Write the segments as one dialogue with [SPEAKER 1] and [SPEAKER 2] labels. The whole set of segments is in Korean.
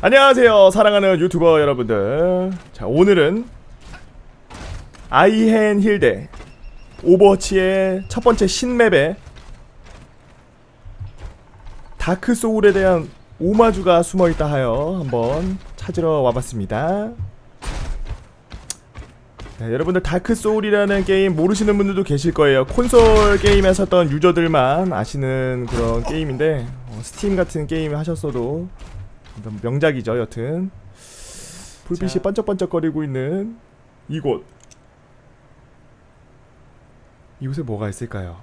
[SPEAKER 1] 안녕하세요 사랑하는 유튜버 여러분들. 자 오늘은 아이헨 힐대 오버워치의 첫 번째 신맵에 다크 소울에 대한 오마주가 숨어있다 하여 한번 찾으러 와봤습니다. 네, 여러분들 다크 소울이라는 게임 모르시는 분들도 계실 거예요. 콘솔 게임에 섰던 유저들만 아시는 그런 게임인데 어, 스팀 같은 게임 하셨어도 명작이죠 여튼 불빛이
[SPEAKER 2] 자.
[SPEAKER 1] 반짝반짝거리고 있는 이곳 이곳에 뭐가 있을까요?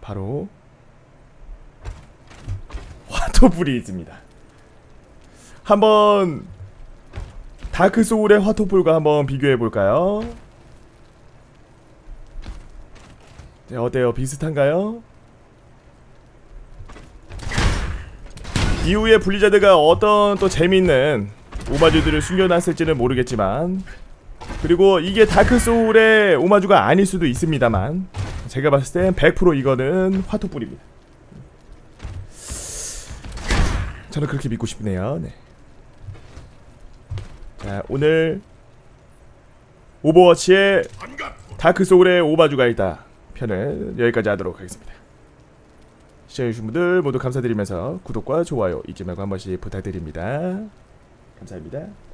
[SPEAKER 1] 바로 화토불이 있습니다 한번 다크 소울의 화토불과 한번 비교해 볼까요? 네, 어때요? 비슷한가요? 이후에 분리자드가 어떤 또 재밌는 오마주들을 숨겨놨을지는 모르겠지만 그리고 이게 다크 소울의 오마주가 아닐 수도 있습니다만 제가 봤을 땐 100% 이거는 화토불입니다. 저는 그렇게 믿고 싶네요. 네. 자 오늘 오버워치의 다크 소울의 오마주가 있다 편을 여기까지 하도록 하겠습니다. 시청해주신 분들 모두 감사드리면서 구독과 좋아요 잊지 말고 한 번씩 부탁드립니다. 감사합니다.